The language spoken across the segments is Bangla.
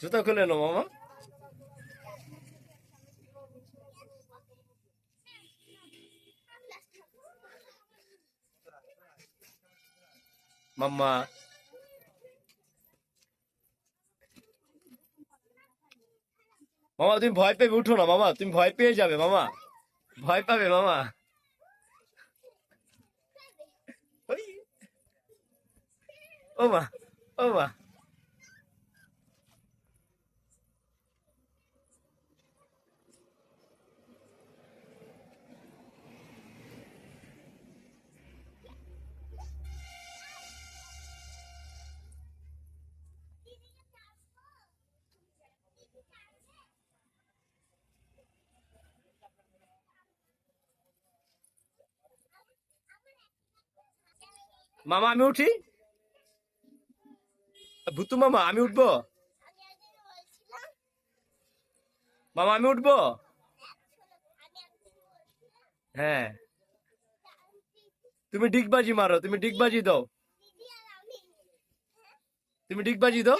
জুতা খুলে নো মামা মাম্মা মামা তুমি ভয় পেয়ে উঠো না মামা তুমি ভয় পেয়ে যাবে মামা ভয় পাবে মামা ওই। ও মা ও মা মামা, আমি উঠি। ভুতু মামা, আমি উঠবো? মামা, আমি উঠবো? হ্যাঁ। তুমি ডিগবাজি মারো, তুমি ডিগবাজি দাও। তুমি ডিগবাজি দাও।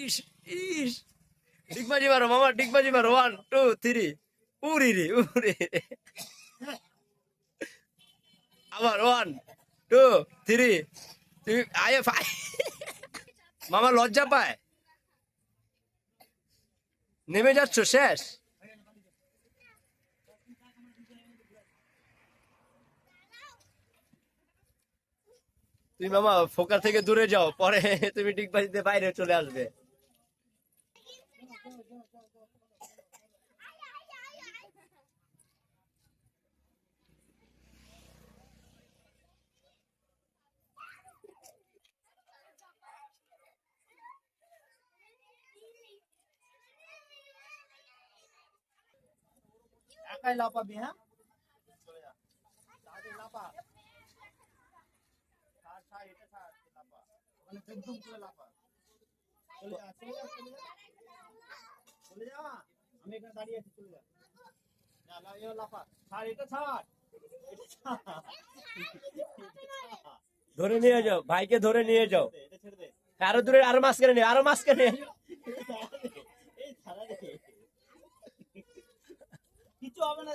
ইস ইস। ডিগবাজি মারো মামা ডিগবাজি মারো। ওয়ান টু থ্রি উড়ি রে, উড়ি আবার ওয়ান টু থ্রি তুমি আয়ে ফাই মামা লজ্জা পায়। নেমে যাচ্ছ, শেষ। তুমি মামা ফোকা থেকে দূরে যাও, পরে তুমি ডিগবাজিতে বাইরে চলে আসবে। একাই লাপাবি হ্যাঁ চলে যা তাড়াতাড়ি লাপা ছাড় ছাড় এটা ছাড় লাপা ওখানে দুম দুম করে লাপা চলে যা চলে যা ধরে নিয়ে যাও, ভাইকে ধরে নিয়ে যাও। আরও দূরে, আরও মাস কেনে আরও মাস কেনে কিছু হবে না